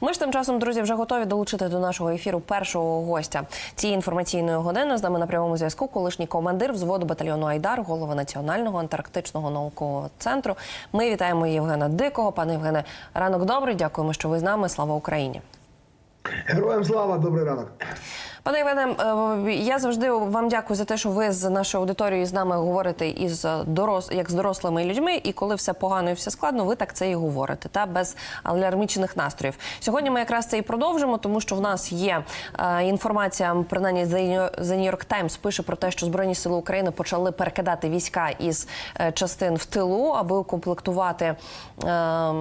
Ми ж тим часом, друзі, вже готові долучити до нашого ефіру першого гостя цієї інформаційної години. З нами на прямому зв'язку колишній командир взводу батальйону Айдар, голова Національного антарктичного наукового центру. Ми вітаємо Євгена Дикого. Пане Євгене, ранок добрий. Дякуємо, що ви з нами. Слава Україні. Героям слава, добрий ранок. Пане Євгене, е, я завжди вам дякую за те, що ви з нашою аудиторією з нами говорите із дорос... як з дорослими людьми, і коли все погано і все складно, ви так це і говорите, та без алярмічних настроїв. Сьогодні ми якраз це і продовжимо, тому що в нас є е, інформація, принаймні The New York Times пише про те, що Збройні сили України почали перекидати війська із е, частин в тилу, аби укомплектувати е,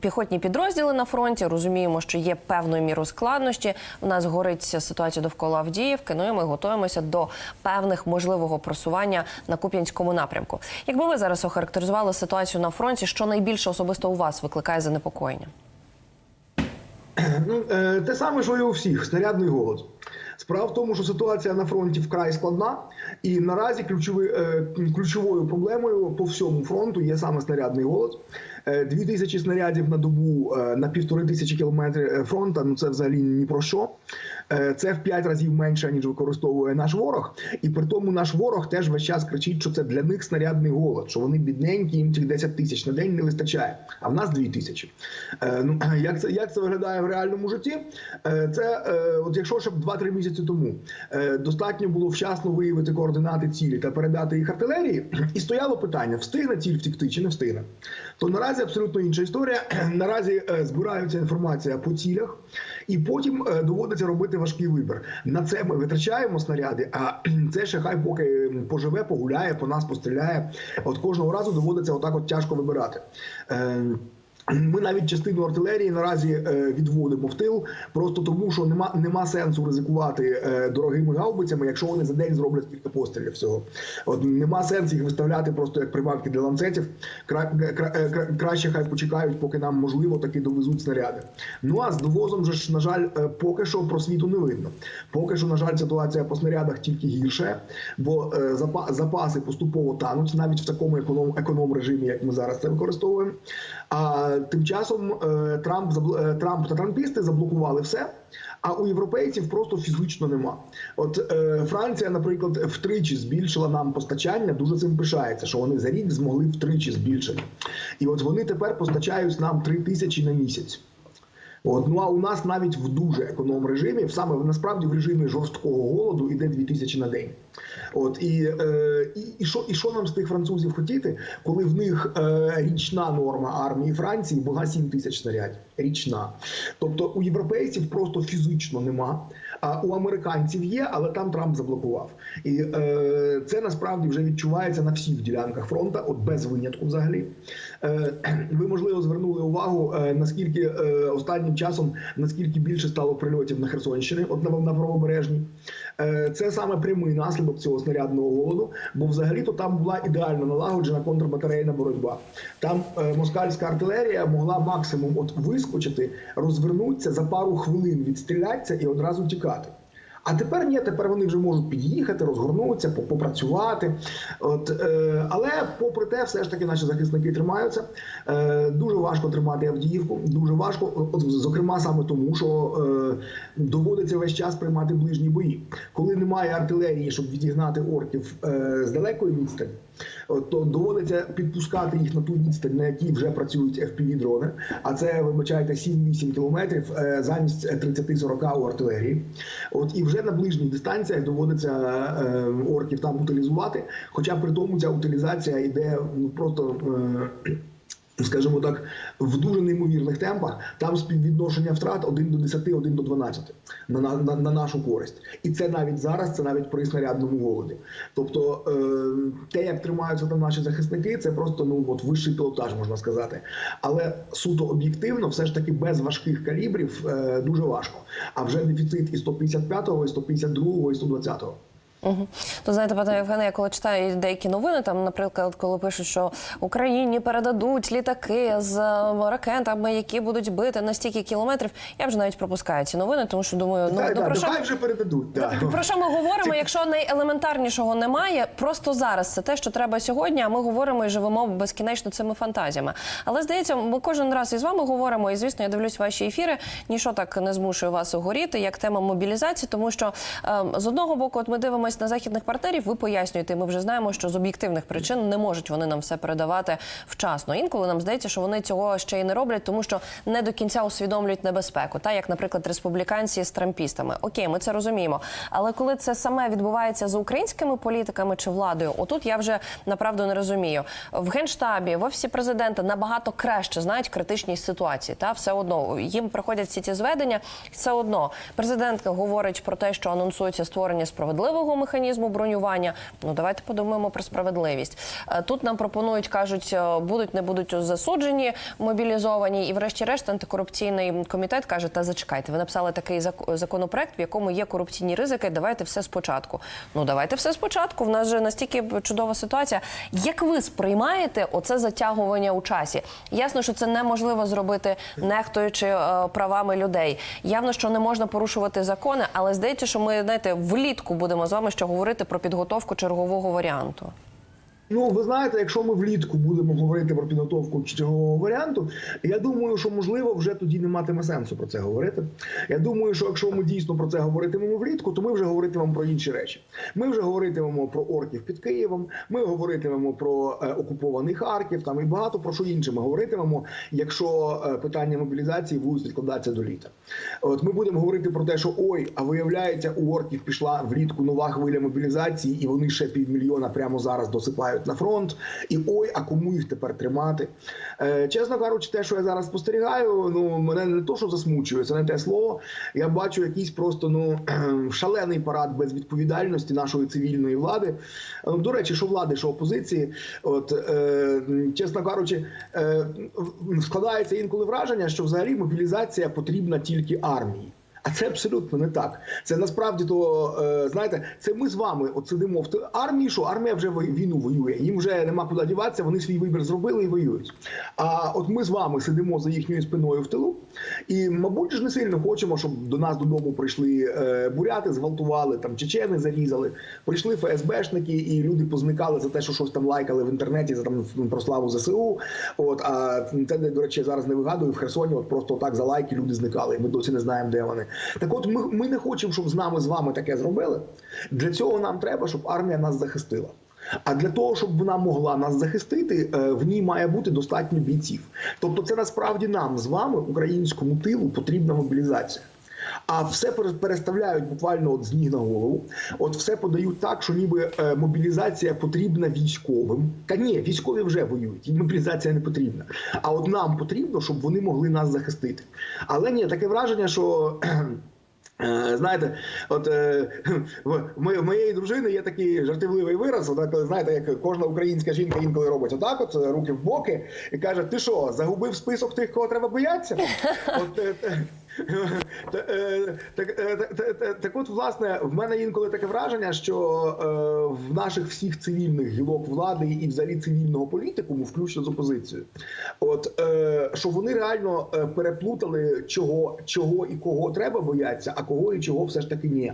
піхотні підрозділи на фронті. Розуміємо, що є певною мірою складнощі. У нас горить ситуація довкола Авдіївки. Ну і ми готуємося до певних можливого просування на Куп'янському напрямку. Якби ви зараз охарактеризували ситуацію на фронті, що найбільше особисто у вас викликає занепокоєння? Ну, е, те саме, що і у всіх, снарядний голод. Справа в тому, що ситуація на фронті вкрай складна, і наразі ключовий, е, ключовою проблемою по всьому фронту є саме снарядний голод. Е, Дві тисячі снарядів на добу на півтори тисячі кілометрів фронту. Ну це взагалі ні про що. Е, Це в п'ять разів менше ніж використовує наш ворог, і при тому наш ворог теж весь час кричить, що це для них снарядний голод, що вони бідненькі, їм цих 10 тисяч на день не вистачає. А в нас 2 тисячі. Е, Ну як це як це виглядає в реальному житті? Е, Це от якщо ще 2-3 місяці тому достатньо було вчасно виявити координати цілі та передати їх артилерії, і стояло питання: встигне ціль втікти чи не встигне. То наразі абсолютно інша історія. Наразі збирається інформація по цілях, і потім е, доводиться робити важкий вибір. На це ми витрачаємо снаряди, а це ще хай поки поживе, погуляє, по нас постріляє. От кожного разу доводиться отак от тяжко вибирати. Ми навіть частину артилерії наразі е, відводимо в тил, просто тому, що нема нема сенсу ризикувати е, дорогими гаубицями, якщо вони за день зроблять кілька пострілів всього. От нема сенсу їх виставляти просто як приманки для ланцетів. Кра, кра, е, кра, краще хай почекають, поки нам можливо таки довезуть снаряди. Ну а з довозом же ж на жаль, поки що просвіту не видно. Поки що, на жаль, ситуація по снарядах тільки гірше, бо запа- запаси поступово тануть навіть в такому економ, економ режимі, як ми зараз це використовуємо. А тим часом е, Трамп е, Трамп та трампісти заблокували все. А у європейців просто фізично нема. От е, Франція, наприклад, втричі збільшила нам постачання. Дуже цим пишається, що вони за рік змогли втричі збільшити. І от вони тепер постачають нам три тисячі на місяць. От, ну а у нас навіть в дуже економ режимі, саме насправді в режимі жорсткого голоду іде 2000 на день. От і, е, і, і, що, і що нам з тих французів хотіти, коли в них е, річна норма армії Франції була 7 тисяч снарядів. Річна. Тобто у європейців просто фізично нема. А у американців є, але там Трамп заблокував. І е, це насправді вже відчувається на всіх ділянках фронту, от без винятку взагалі. Е, ви можливо звернули увагу, е, наскільки е, останнім часом наскільки більше стало прильотів на Херсонщині, от на, на правобережній. Е, це саме прямий наслідок цього снарядного голоду, бо взагалі-то там була ідеально налагоджена контрбатарейна боротьба. Там е, москальська артилерія могла максимум от вискочити, розвернутися за пару хвилин, відстрілятися і одразу тікати. А тепер ні, тепер вони вже можуть під'їхати, розгорнутися, попрацювати. От, е, але попри те, все ж таки наші захисники тримаються. Е, дуже важко тримати Авдіївку. Дуже важко, от, зокрема, саме тому, що е, доводиться весь час приймати ближні бої. Коли немає артилерії, щоб відігнати орків е, з далекої відстані, то доводиться підпускати їх на ту відстань, на якій вже працюють fpv дрони. А це вибачайте 7-8 кілометрів е, замість 30-40 у артилерії. От і вже на ближніх дистанціях доводиться е, орків там утилізувати. Хоча при тому ця утилізація йде ну просто. Скажімо так, в дуже неймовірних темпах там співвідношення втрат 1 до 10, 1 до 12 на, на, на, на нашу користь, і це навіть зараз, це навіть при снарядному голоді. Тобто е, те, як тримаються там наші захисники, це просто ну от вищий пілотаж, можна сказати. Але суто об'єктивно, все ж таки без важких калібрів е, дуже важко. А вже дефіцит і 155-го, і 152-го, і 120-го. Угу. То знаєте, пане Євгене, я коли читаю деякі новини, там, наприклад, коли пишуть, що Україні передадуть літаки з е, ракетами, які будуть бити на стільки кілометрів, я вже навіть пропускаю ці новини, тому що думаю, ну, Так, ну так, про що вже передадуть. да. Про що ми говоримо, якщо найелементарнішого немає, просто зараз це те, що треба сьогодні. А ми говоримо і живемо безкінечно цими фантазіями. Але здається, ми кожен раз із вами говоримо, і звісно, я дивлюсь ваші ефіри. Ніщо так не змушує вас горіти, як тема мобілізації, тому що е, з одного боку, от ми дивимося на західних партнерів. Ви пояснюєте, ми вже знаємо, що з об'єктивних причин не можуть вони нам все передавати вчасно. Інколи нам здається, що вони цього ще й не роблять, тому що не до кінця усвідомлюють небезпеку. Та як, наприклад, республіканці з трампістами. Окей, ми це розуміємо. Але коли це саме відбувається з українськими політиками чи владою, отут я вже направду не розумію. В генштабі, в офісі президента набагато краще знають критичність ситуації. Та все одно їм приходять всі ці зведення. Все одно президентка говорить про те, що анонсується створення справедливого механізму бронювання. Ну давайте подумаємо про справедливість. Е, Тут нам пропонують, кажуть, е, будуть не будуть засуджені, мобілізовані, і врешті-решт антикорупційний комітет каже: та зачекайте, ви написали такий зак- законопроект, в якому є корупційні ризики. Давайте все спочатку. Ну давайте все спочатку. В нас же настільки чудова ситуація. Як ви сприймаєте оце затягування у часі? Ясно, що це неможливо зробити, нехтуючи е, правами людей. Явно, що не можна порушувати закони, але здається, що ми знаєте, влітку будемо з вами ще говорити про підготовку чергового варіанту. Ну, ви знаєте, якщо ми влітку будемо говорити про підготовку чергового варіанту, я думаю, що можливо вже тоді не матиме сенсу про це говорити. Я думаю, що якщо ми дійсно про це говоритимемо влітку, то ми вже говоритимемо про інші речі. Ми вже говоритимемо про орків під Києвом. Ми говоритимемо про е, окупований Харків. Там і багато про що інше ми говоритимемо, якщо е, питання мобілізації будуть відкладатися до літа. От ми будемо говорити про те, що ой, а виявляється, у орків пішла влітку нова хвиля мобілізації, і вони ще півмільйона прямо зараз досипають на фронт. І ой, а кому їх тепер тримати? Е, чесно кажучи, те, що я зараз спостерігаю, ну мене не то, що засмучує, це не те слово. Я бачу якийсь просто ну шалений парад безвідповідальності нашої цивільної влади. Е, До речі, що влади, що опозиції, от е, чесно кажучи, е, складається інколи враження, що взагалі мобілізація потрібна тільки армії. А це абсолютно не так. Це насправді то е, знаєте, це ми з вами от сидимо в армії. Що армія вже війну воює. Їм вже нема куди діватися. Вони свій вибір зробили і воюють. А от ми з вами сидимо за їхньою спиною в тилу, і мабуть ж не сильно хочемо, щоб до нас додому прийшли е, буряти, зґвалтували там чечени, зарізали. Прийшли ФСБшники, і люди позникали за те, що щось там лайкали в інтернеті за там про славу ЗСУ. От а це до речі, зараз не вигадую в Херсоні. От просто так за лайки люди зникали. і Ми досі не знаємо, де вони. Так, от ми, ми не хочемо, щоб з нами з вами таке зробили. Для цього нам треба, щоб армія нас захистила. А для того, щоб вона могла нас захистити, е, в ній має бути достатньо бійців. Тобто, це насправді нам з вами, українському тилу, потрібна мобілізація. А все пере- переставляють буквально от з ніг на голову. От все подають так, що ніби е, мобілізація потрібна військовим. Та ні, військові вже воюють, їм мобілізація не потрібна. А от нам потрібно, щоб вони могли нас захистити. Але ні, таке враження, що. Е, Знаєте, от е, в моєї дружини є такий жартівливий вираз. Вона коли знаєте, як кожна українська жінка інколи робить отак, от руки в боки, і каже: Ти що, загубив список тих, кого треба боятися? От Так, е, та- так от, власне, в мене інколи таке враження, що е, в наших всіх цивільних гілок влади і взагалі цивільного політикуму, включно з опозицією, от е, що вони реально е, переплутали, чого, чого і кого треба боятися, а кого і чого все ж таки ні.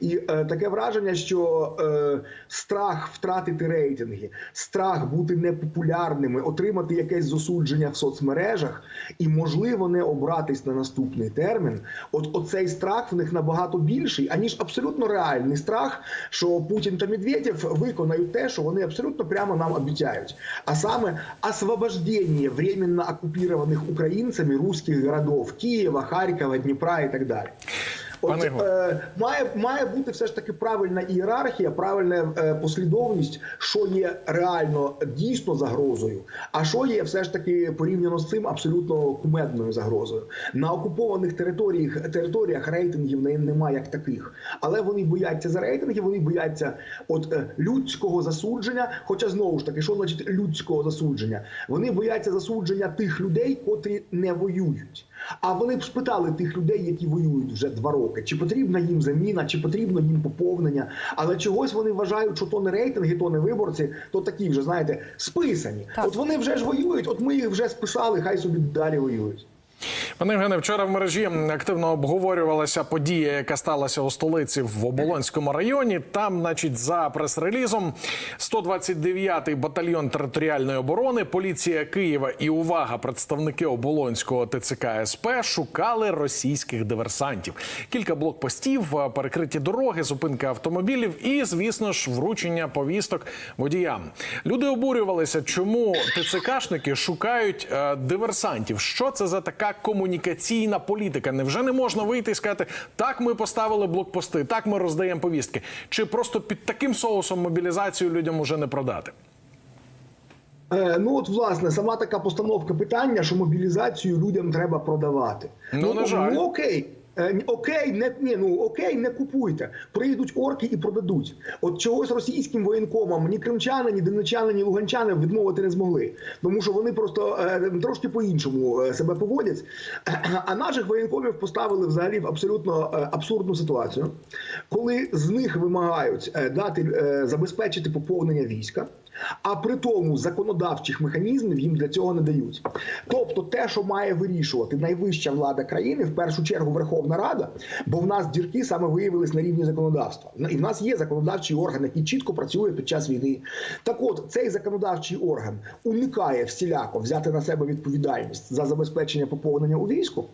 І е, таке враження, що е, страх втратити рейтинги, страх бути непопулярними, отримати якесь засудження в соцмережах і, можливо, не обратись на наступний термін. От оцей страх в них набагато більший, аніж абсолютно реальний страх, що Путін та Медведєв виконають те, що вони абсолютно прямо нам обіцяють. А саме освобождення временно окупірованих українцями русських городов Києва, Харкова, Дніпра і так далі. От, Ігор. е, має, має бути все ж таки правильна ієрархія, правильна е, послідовність, що є реально дійсно загрозою, а що є все ж таки порівняно з цим абсолютно кумедною загрозою. На окупованих територіях територіях рейтингів не, немає як таких, але вони бояться за рейтинги, вони бояться от е, людського засудження. Хоча знову ж таки, що значить людського засудження? Вони бояться засудження тих людей, котрі не воюють. А вони б спитали тих людей, які воюють вже два роки, чи потрібна їм заміна, чи потрібно їм поповнення. Але чогось вони вважають, що то не рейтинги, то не виборці, то такі вже знаєте списані. Так. От вони вже ж воюють. От ми їх вже списали, хай собі далі воюють. Пане Євгене, вчора в мережі активно обговорювалася подія, яка сталася у столиці в Оболонському районі. Там, значить, за прес-релізом 129-й батальйон територіальної оборони, поліція Києва і увага, представники оболонського ТЦК СП шукали російських диверсантів. Кілька блокпостів, е, перекриті дороги, зупинка автомобілів і, звісно ж, вручення повісток водіям. Люди обурювалися, чому ТЦКшники шукають е, диверсантів. Що це за така комунікаційна політика? Невже не можна вийти і сказати, так ми поставили блокпости, так ми роздаємо повістки? Чи просто під таким соусом мобілізацію людям уже не продати? Е, ну от власне сама така постановка питання, що мобілізацію людям треба продавати. Ну, на жаль. ну окей. Е, Окей, не ні, ну окей, не купуйте. Прийдуть орки і продадуть. От чогось російським воєнкомам ні кримчани, ні донечани, ні луганчани відмовити не змогли, тому що вони просто е, трошки по-іншому е, себе поводять. А наших воєнкомів поставили взагалі в абсолютно е, абсурдну ситуацію, коли з них вимагають е, дати е, забезпечити поповнення війська. А при тому законодавчих механізмів їм для цього не дають. Тобто, те, що має вирішувати найвища влада країни, в першу чергу Верховна Рада, бо в нас дірки саме виявились на рівні законодавства. Ну, І в нас є законодавчий орган, який чітко працює під час війни. Так, от цей законодавчий орган уникає всіляко взяти на себе відповідальність за забезпечення поповнення у війську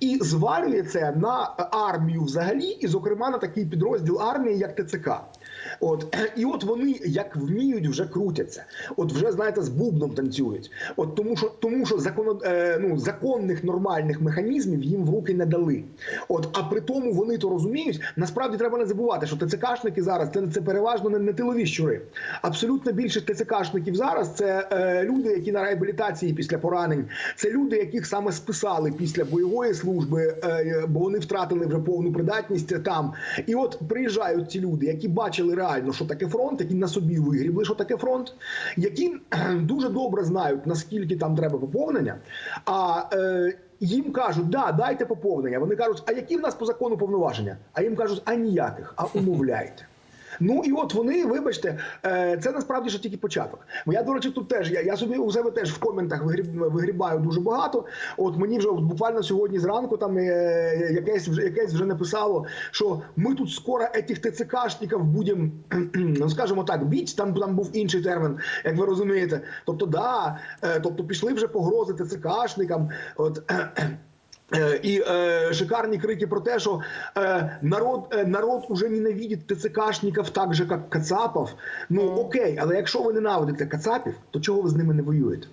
і звалює це на армію взагалі, і, зокрема, на такий підрозділ армії, як ТЦК. От і от вони як вміють, вже крутяться. От вже знаєте, з бубном танцюють. От тому, що тому, що законо, е, ну, законних нормальних механізмів їм в руки не дали. От, а при тому вони то розуміють. Насправді треба не забувати, що ТЦКшники зараз це, це переважно не, не тилові щури. Абсолютно більше ТЦКшників зараз це е, люди, які на реабілітації після поранень. Це люди, яких саме списали після бойової служби, е, бо вони втратили вже повну придатність там. І от приїжджають ці люди, які бачили реально, що таке фронт, які на собі вигрібли, що таке фронт, які дуже добре знають, наскільки там треба поповнення. А е, їм кажуть, да, дайте поповнення. Вони кажуть, а які в нас по закону повноваження? А їм кажуть, а ніяких, а умовляйте. Ну і от вони, вибачте, е, це насправді ще тільки початок. Я, до речі, тут теж я, я собі у себе теж в коментах вигріб, вигрібаю дуже багато. От мені вже буквально сьогодні зранку там е, якесь вже якесь вже написало, що ми тут скоро етих ТЦКшників будемо, ну скажімо так, біть. Там там був інший термін, як ви розумієте. Тобто, да, е, тобто пішли вже погрози ТЦКшникам. От. Е, І е, шикарні крики про те, що е, народ е, народ уже ненавидить ТЦКшників так же, як Кацапов. Ну окей, але якщо ви ненавидите Кацапів, то чого ви з ними не воюєте?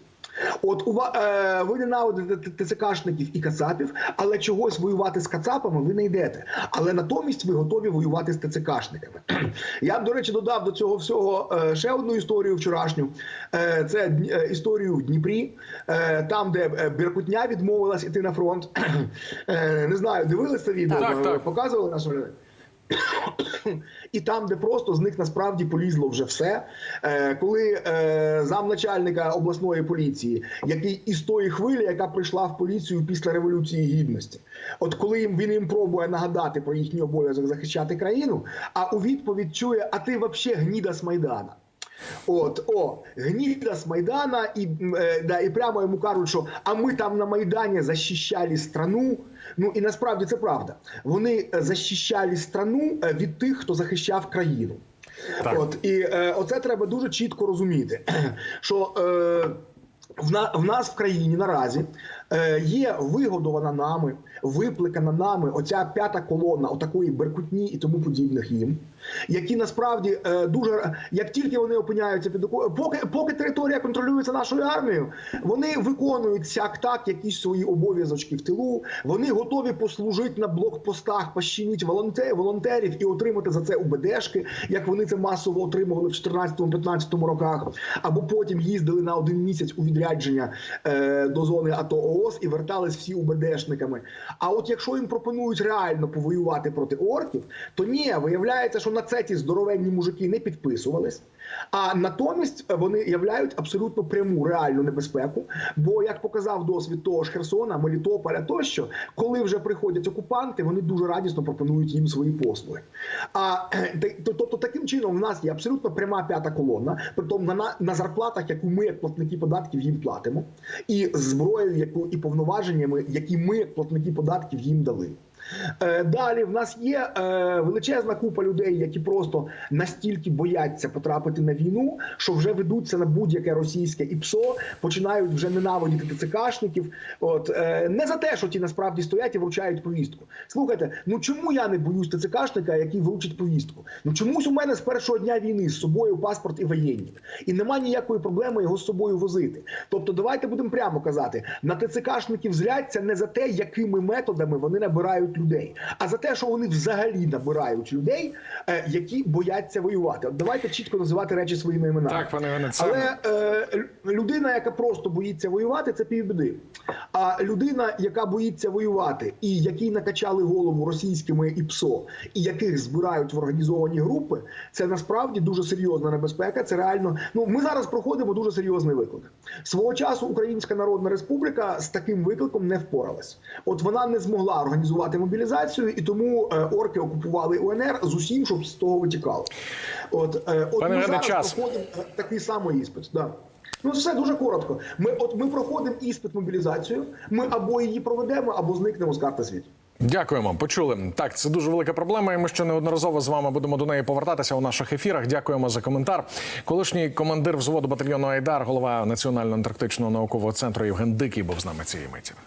От у ва- е, ви ненавидите ТЦКшників і Кацапів, але чогось воювати з Кацапами ви не йдете. Але натомість ви готові воювати з ТЦКшниками. Я б, до речі, додав до цього всього е, ще одну історію вчорашню. Е, Це е, історію в Дніпрі, е, там, де Біркутня відмовилась іти на фронт. Е, Не знаю, дивилися відео, Так, так. показували нашим людям? І там, де просто з них насправді полізло вже все. Е, коли е, замначальника обласної поліції, який із тої хвилі, яка прийшла в поліцію після революції гідності, от коли їм він їм пробує нагадати про їхній обов'язок захищати країну, а у відповідь чує: а ти взагалі гніда з майдана. От, о, гніда з Майдана, і, е, да, і прямо йому кажуть, що а ми там на Майдані захищали страну. Ну і насправді це правда. Вони е, захищали страну е, від тих, хто захищав країну. Так. От і е, оце треба дуже чітко розуміти, що е, в, на, в нас в країні наразі е, є вигодована нами, випликана нами оця п'ята колона отакої беркутні і тому подібних їм, які насправді е, дуже як тільки вони опиняються під оку- поки, поки територія контролюється нашою армією, вони виконують сяк так якісь свої обов'язочки в тилу. Вони готові послужити на блокпостах, волонте- волонтерів і отримати за це УБДшки, як вони це масово отримували в 14-15 роках, або потім їздили на один місяць у відрядження е, до зони АТО ООС і вертались всі УБДшниками. А от якщо їм пропонують реально повоювати проти орків, то ні, виявляється, що на це ті здоровенні мужики не підписувались. А натомість вони являють абсолютно пряму реальну небезпеку. Бо як показав досвід того ж Херсона, Мелітополя тощо, коли вже приходять окупанти, вони дуже радісно пропонують їм свої послуги. А е, то- тобто, таким чином, в нас є абсолютно пряма п'ята колона, притом на, на зарплатах, яку ми, як платники податків, їм платимо, і зброєю, яку і повноваженнями, які ми, як платники податків, їм дали. Е, Далі в нас є е, величезна купа людей, які просто настільки бояться потрапити на війну, що вже ведуться на будь-яке російське ІПСО, починають вже ненавидіти ТЦКшників. От е, не за те, що ті насправді стоять і вручають повістку. Слухайте, ну чому я не боюсь ТЦКшника, який вручить повістку? Ну чомусь у мене з першого дня війни з собою паспорт і воєнник, і нема ніякої проблеми його з собою возити. Тобто, давайте будемо прямо казати: на ТЦКшників зляться не за те, якими методами вони набирають людей, а за те, що вони взагалі набирають людей, е, які бояться воювати. От давайте чітко називати речі своїми іменами. Так, пане Іване, це- Але е, людина, яка просто боїться воювати, це півбіди. А людина, яка боїться воювати, і якій накачали голову російськими ІПСО, і яких збирають в організовані групи, це насправді дуже серйозна небезпека. Це реально. Ну ми зараз проходимо дуже серйозний виклик. Свого часу Українська Народна Республіка з таким викликом не впоралась. От вона не змогла організувати мобілізацію, і тому е, орки окупували УНР з усім, щоб з того витікало. От, е, от Пане ми зараз час. проходимо е, такий самий іспит. Да. Ну, все дуже коротко. Ми от ми проходимо іспит мобілізацію. Ми або її проведемо, або зникнемо з карти світу. Дякуємо, почули. Так, це дуже велика проблема, і ми ще неодноразово з вами будемо до неї повертатися у наших ефірах. Дякуємо за коментар. Колишній командир взводу батальйону Айдар, голова Національного антарктичного наукового центру Євген Дикий був з нами цієї миті.